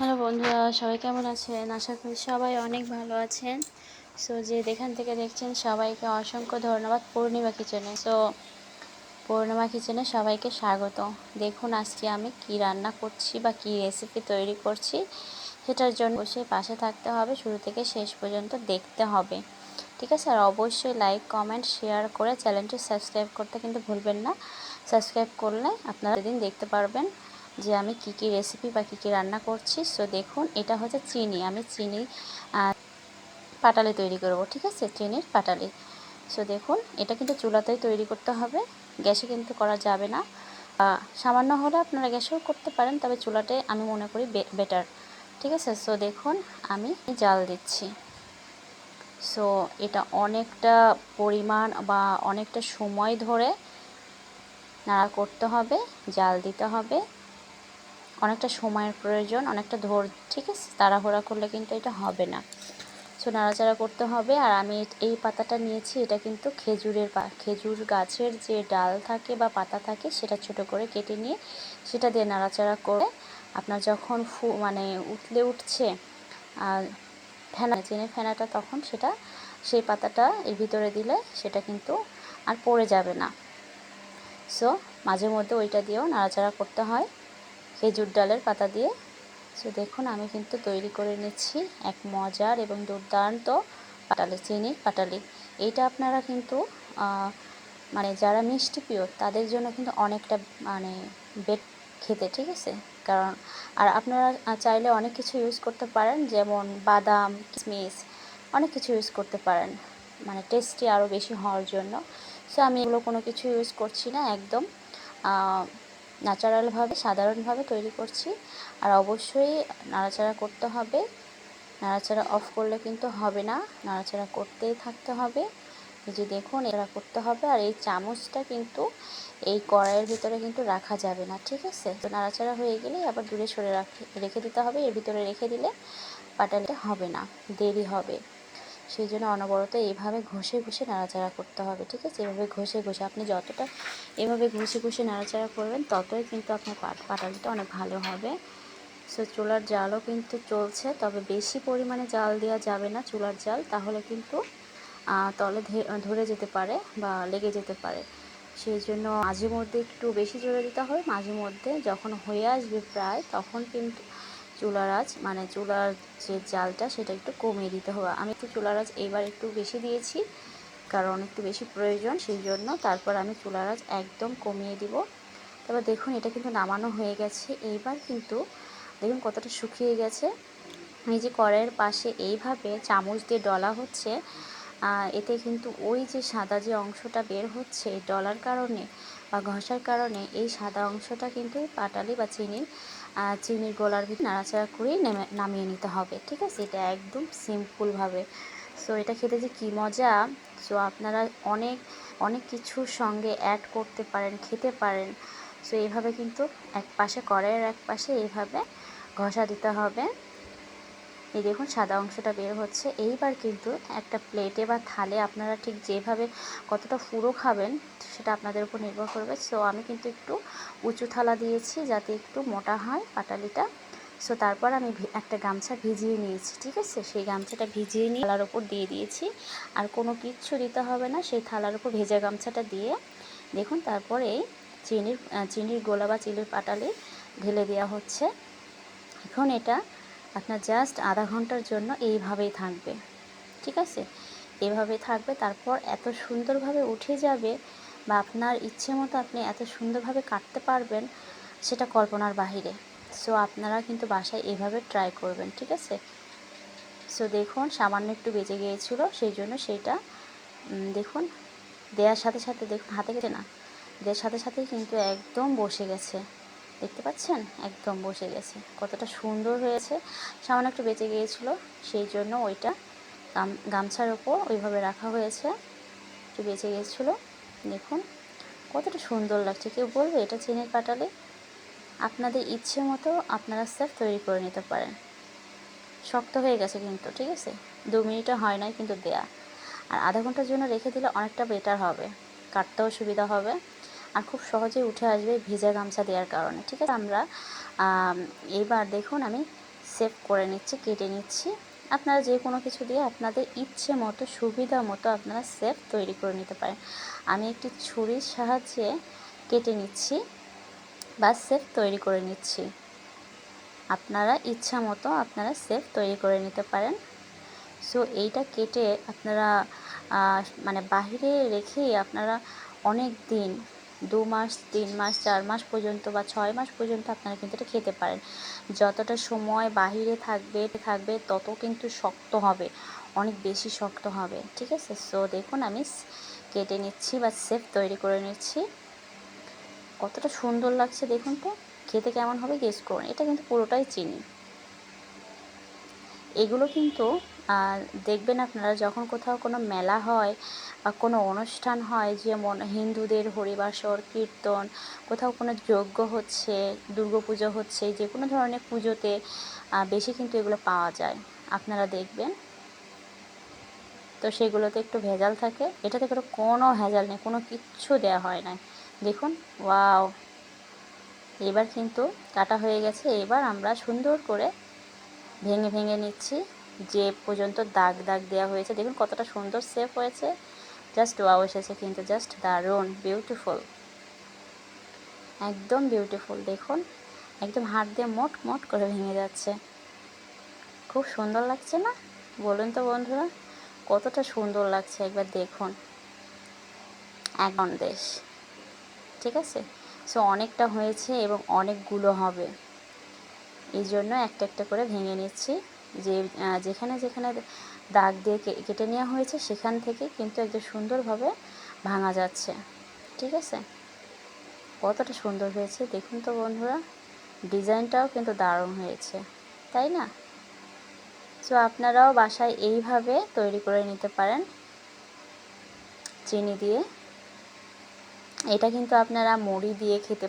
Hello বন্ধুরা, সবাই কেমন আছেন? আশা করি সবাই অনেক ভালো আছেন। সো যে যেখান থেকে দেখছেন, সবাইকে অসংখ্য ধন্যবাদ পূর্ণিমা কিচেনে। সো পূর্ণিমা কিচেনে সবাইকে স্বাগত। দেখুন, আজকে আমি কি রান্না করছি বা কি রেসিপি তৈরি করছি, সেটার জন্য অবশ্যই পাশে থাকতে হবে। শুরু থেকে শেষ পর্যন্ত দেখতে হবে। ঠিক আছে? আর অবশ্যই লাইক কমেন্ট শেয়ার করে চ্যানেলটি সাবস্ক্রাইব করতে কিন্তু ভুলবেন না। সাবস্ক্রাইব করলে আপনারা দিন দেখতে পারবেন যে আমি কি কি রেসিপি বা কী কী রান্না করছি। সো দেখুন, এটা হচ্ছে চিনি। আমি চিনি পাটালি তৈরি করব, ঠিক আছে? চিনির পাটালি। সো দেখুন, এটা কিন্তু চুলাতেই তৈরি করতে হবে। গ্যাসে কিন্তু করা যাবে না। সামান্য হলে আপনারা গ্যাসেও করতে পারেন, তবে চুলাতে আমি মনে করি বেটার ঠিক আছে? সো দেখুন, আমি জাল দিচ্ছি। সো এটা অনেকটা পরিমাণ বা অনেকটা সময় ধরে নাড়া করতে হবে, জাল দিতে হবে। অনেকটা সময়ের প্রয়োজন, অনেকটা ধর ঠিক আছে? তাড়াহুড়া করলে কিন্তু এটা হবে না। সো নাড়াচাড়া করতে হবে। আর আমি এই পাতাটা নিয়েছি, এটা কিন্তু খেজুরের পা, খেজুর গাছের যে ডাল থাকে বা পাতা থাকে, সেটা ছোট করে কেটে নিয়ে সেটা দিয়ে নাড়াচাড়া করে আপনার যখন ফু মানে উঠলে উঠছে, আর ফেনা, চেনে ফেনাটা তখন সেটা, সেই পাতাটা এর ভিতরে দিলে সেটা কিন্তু আর পড়ে যাবে না। সো মাঝে মধ্যে ওইটা দিয়েও নাড়াচাড়া করতে হয়। খেজুর ডালের পাতা দিয়ে। সো দেখুন, আমি কিন্তু তৈরি করে নিচ্ছি এক মজার এবং দুর্দান্ত পাটালি চিনির পাটালি। এইটা আপনারা কিন্তু মানে যারা মিষ্টি প্রিয়, তাদের জন্য কিন্তু অনেকটা মানে বেট খেতে, ঠিক আছে? কারণ, আর আপনারা চাইলে অনেক কিছু ইউজ করতে পারেন, যেমন বাদাম কিশমিশ অনেক কিছু ইউজ করতে পারেন। মানে টেস্টি আরও বেশি হওয়ার জন্য। সো আমি এগুলো কোনো কিছু ইউজ করছি না, একদম ন্যাচারালভাবে, সাধারণভাবে তৈরি করছি। আর অবশ্যই নাড়াচাড়া করতে হবে। নাড়াচাড়া অফ করলে কিন্তু হবে না। নাড়াচাড়া করতেই থাকতে হবে। যে দেখুন এরা করতে হবে। আর এই চামচটা কিন্তু এই কড়াইয়ের ভিতরে কিন্তু রাখা যাবে না, ঠিক আছে? তো নাড়াচাড়া হয়ে গেলে আবার দূরে সরে রাখে, রেখে দিতে হবে। এর ভিতরে রেখে দিলে পাটালিটা হবে না, দেরি হবে। সেই জন্য অনবরত এইভাবে ঘষে ঘষে নাড়াচাড়া করতে হবে, ঠিক আছে? এভাবে ঘষে ঘষে আপনি যতটা এভাবে ঘষে ঘষে নাড়াচাড়া করবেন, ততই কিন্তু আপনার পাট পাটালিটা অনেক ভালো হবে। সো চুলার জালও কিন্তু চলছে, তবে বেশি পরিমাণে জাল দেওয়া যাবে না চুলার জাল, তাহলে কিন্তু তলে ধরে যেতে পারে বা লেগে যেতে পারে। সেই জন্য মাঝে মধ্যে একটু বেশি জোরে দিতে হবে, মাঝে মধ্যে যখন হয়ে আসবে প্রায়, তখন কিন্তু চুলার আঁচ মানে চুলার যে জালটা সেটা একটু কমিয়ে দিতে হবে। আমি একটু চুলার আঁচ এইবার একটু বেশি দিয়েছি, কারণ একটু বেশি প্রয়োজন সেই জন্য তারপর আমি চুলার আঁচ একদম কমিয়ে দিব। তারপর দেখুন, এটা কিন্তু নামানো হয়ে গেছে। এইবার কিন্তু দেখুন কতটা শুকিয়ে গেছে। এই যে কড়াইয়ের পাশে এইভাবে চামচ দিয়ে ডলা হচ্ছে এতে কিন্তু ওই যে সাদা যে অংশটা বের হচ্ছে ডলার কারণে বা ঘষার কারণে এই সাদা অংশটা কিন্তু পাটালি বা চিনি চিনির গোলার ভিতরে নাড়াচাড়া করেই নেমে নামিয়ে নিতে হবে, ঠিক আছে? এটা একদম সিম্পলভাবে সো এটা খেতে যে কী মজা। সো আপনারা অনেক অনেক কিছুর সঙ্গে অ্যাড করতে পারেন, খেতে পারেন। সো এভাবে কিন্তু এক পাশে, কড়াইয়ের এক পাশে এভাবে ঘষা দিতে হবে। এই দেখুন, সাদা অংশটা বের হচ্ছে। এইবার কিন্তু একটা প্লেটে বা থালে আপনারা ঠিক যেভাবে কতটা পুরো খাবেন, সেটা আপনাদের উপর নির্ভর করবে। সো আমি কিন্তু একটু উঁচু থালা দিয়েছি যাতে একটু মোটা হয় পাটালিটা। সো তারপর আমি একটা গামছা ভিজিয়ে নিয়েছি, ঠিক আছে? সেই গামছাটা ভিজিয়ে নিয়ে থালার ওপর দিয়ে দিয়েছি। আর কোনো কিচ্ছু দিতে হবে না, সেই থালার ওপর ভেজা গামছাটা দিয়ে। দেখুন, তারপরে চিনির চিনির গোলা বা চিনির পাটালি ঢেলে দেওয়া হচ্ছে। এখন এটা আপনার জাস্ট আধা ঘণ্টার জন্য এইভাবেই থাকবে। ঠিক আছে? এভাবে থাকবে, তারপর এত সুন্দরভাবে উঠে যাবে বা আপনার ইচ্ছে মতো আপনি এত সুন্দরভাবে কাটতে পারবেন, সেটা কল্পনার বাহিরে। সো আপনারা কিন্তু বাসায় এভাবে ট্রাই করবেন, ঠিক আছে? সো দেখুন, সামান্য একটু বেঁচে গিয়েছিল, সেই জন্য সেইটা দেখুন, দেওয়ার সাথে সাথে, দেখুন, হাতে গেছে না? দেওয়ার সাথে সাথেই কিন্তু একদম বসে গেছে। দেখতে পাচ্ছেন? একদম বসে গেছে। কতটা সুন্দর হয়েছে। সামান্য একটু বেঁচে গিয়েছিল, সেই জন্য ওইটা গাম, গামছার ওপর ওইভাবে রাখা হয়েছে। একটু বেঁচে গিয়েছিল। দেখুন, কতটা সুন্দর লাগছে। কেউ বলবে, এটা চিনি কাটালে? আপনাদের ইচ্ছে মতো আপনারা স্যার তৈরি করে নিতে পারেন। শক্ত হয়ে গেছে কিন্তু, ঠিক আছে? দু মিনিটে হয় নাই কিন্তু দেয়া। আর আধা ঘণ্টার জন্য রেখে দিলে অনেকটা বেটার হবে। কাটতেও সুবিধা হবে। আর খুব সহজেই উঠে আসবে ভিজা গামছা দেওয়ার কারণে, ঠিক আছে? আমরা এইবার দেখুন আমি সেভ করে নিচ্ছি, কেটে নিচ্ছি। আপনারা যে কোনো কিছু দিয়ে আপনাদের ইচ্ছে মতো, সুবিধা মতো আপনারা সেভ তৈরি করে নিতে পারেন। আমি একটি ছুরির সাহায্যে কেটে নিচ্ছি বা সেভ তৈরি করে নিচ্ছি। আপনারা ইচ্ছা মতো আপনারা সেভ তৈরি করে নিতে পারেন। সো এইটা কেটে আপনারা মানে বাহিরে রেখেই আপনারা অনেক দিন দু মাস, তিন মাস, চার মাস পর্যন্ত বা ছয় মাস পর্যন্ত আপনারা কিন্তু এটা খেতে পারেন। যতটা সময় বাহিরে থাকবে থাকবে তত কিন্তু শক্ত হবে, অনেক বেশি শক্ত হবে, ঠিক আছে? সো দেখুন আমি কেটে নিচ্ছি বা সেফ তৈরি করে নিচ্ছি। কতটা সুন্দর লাগছে দেখুন তো, খেতে কেমন হবে গেস করুন, এটা কিন্তু পুরোটাই চিনি। এগুলো কিন্তু দেখবেন আপনারা যখন কোথাও কোনো মেলা হয় বা কোনো অনুষ্ঠান হয়, যেমন হিন্দুদের হরিবাসর, কীর্তন, কোথাও কোনো যজ্ঞ হচ্ছে পুজো হচ্ছে, যে কোনো ধরনের পুজোতে বেশি কিন্তু এগুলো পাওয়া যায়। আপনারা দেখবেন। তো সেগুলোতে একটু ভেজাল থাকে। এটাতে কোনো কোনো ভেজাল নেই, কোনো কিচ্ছু দেওয়া হয় না। দেখুন, ওয়াও! এবার কিন্তু কাটা হয়ে গেছে। এবার আমরা সুন্দর করে ভেঙে ভেঙে নিচ্ছি। যে পর্যন্ত দাগ দাগ দেওয়া হয়েছে, দেখুন কতটা সুন্দর সেফ হয়েছে। জাস্ট ওয়াও এসেছে কিন্তু জাস্ট দারুণ বিউটিফুল একদম বিউটিফুল দেখুন। একদম হাত দিয়ে মোট মোট করে ভেঙে যাচ্ছে। খুব সুন্দর লাগছে না? বলুন তো বন্ধুরা, কতটা সুন্দর লাগছে একবার দেখুন। একদম দেশ। ঠিক আছে? সো অনেকটা হয়েছে এবং অনেকগুলো হবে। এই জন্য একটা একটা করে ভেঙে নিচ্ছি। যে যেখানে যেখানে দাগ দিয়ে কেটে নেওয়া হয়েছে, সেখান থেকে কিন্তু একদম সুন্দরভাবে ভাঙা যাচ্ছে। ঠিক আছে? কতটা সুন্দর হয়েছে, দেখুন তো বন্ধুরা। ডিজাইনটাও কিন্তু দারুণ হয়েছে, তাই না? তো আপনারাও বাসায় এইভাবে তৈরি করে নিতে পারেন চিনি দিয়ে। এটা কিন্তু আপনারা মুড়ি দিয়ে খেতে